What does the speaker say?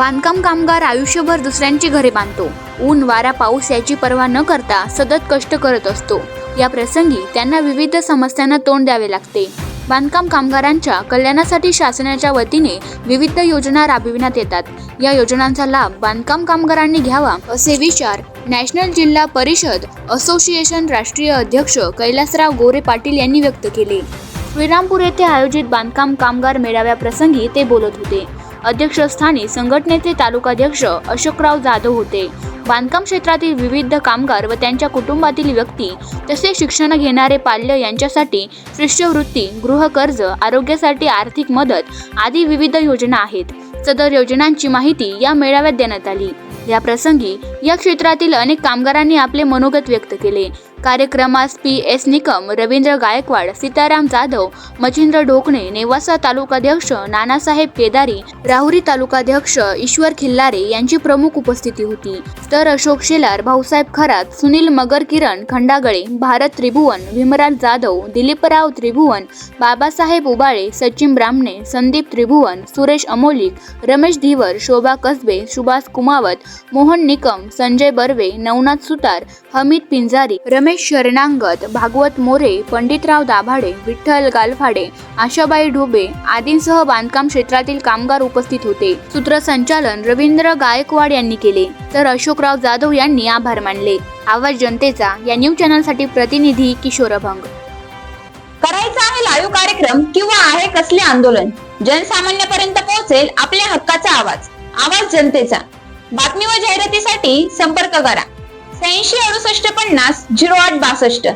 बांधकाम कामगार आयुष्यभर दुसऱ्यांची घरे बांधतो. ऊन वारा पाऊस याची पर्वा न करता सतत कष्ट करत असतो. या प्रसंगी त्यांना विविध समस्यांना तोंड द्यावे लागते. बांधकाम कामगारांच्या कल्याणासाठी शासनाच्या वतीने विविध योजना राबविण्यात येतात. या योजनांचा लाभ बांधकाम कामगारांनी घ्यावा असे विचार नॅशनल जिल्हा परिषद असोसिएशन राष्ट्रीय अध्यक्ष कैलासराव गोरे पाटील यांनी व्यक्त केले. श्रीरामपूर येथे आयोजित बांधकाम कामगार मेळाव्याप्रसंगी ते बोलत होते. अध्यक्षस्थानी संघटनेचे तालुकाध्यक्ष अशोकराव जाधव होते. बांधकाम क्षेत्रातील विविध कामगार व त्यांच्या कुटुंबातील व्यक्ती तसेच शिक्षण घेणारे पाल्य यांच्यासाठी शिष्यवृत्ती गृहकर्ज आरोग्यासाठी आर्थिक मदत आदी विविध योजना आहेत. सदर योजनांची माहिती या मेळाव्यात देण्यात आली. या प्रसंगी या क्षेत्रातील अनेक कामगारांनी आपले मनोगत व्यक्त केले. कार्यक्रमास पी एस निकम रवींद्र गायकवाड सीताराम जाधव मचिंद्र ढोकणे नेवासा तालुकाध्यक्ष नानासाहेब केदारी राहुरी तालुकाध्यक्ष ईश्वर खिल्लारे यांची प्रमुख उपस्थिती होती. तर अशोक शेलार भाऊसाहेब खरात सुनील मगर किरण खंडागळे भारत त्रिभुवन भीमराज जाधव दिलीपराव त्रिभुवन बाबासाहेब उबाळे सचिन ब्राह्मणे संदीप त्रिभुवन सुरेश अमोलिक रमेश धीवर शोभा कसबे सुभाष कुमावत मोहन निकम संजय बर्वे नवनाथ सुतार हमीद पिंजारी रमेश शरणांगत भागवत मोरे पंडितराव दाभाडे विठ्ठल गालफाडे आशाबाई ढोबे आदींसह बांधकाम क्षेत्रातील कामगार उपस्थित होते. सूत्रसंचालन रवींद्र गायकवाड यांनी केले. तर अशोकराव जाधव यांनी आभार मानले. आवाज जनतेचा या न्यूज चॅनलसाठी प्रतिनिधी किशोर अभंग. करायचा आहे लाईव्ह कार्यक्रम किंवा आहे कसले आंदोलन? जनसामान्यापर्यंत पोहोचेल आपल्या हक्काचा आवाज. आवाज जनतेचा. बातमी व जाहिरातीसाठी संपर्क करा. ऐंशी अडुसष्ट पन्नास झिरो आठ बासष्ट.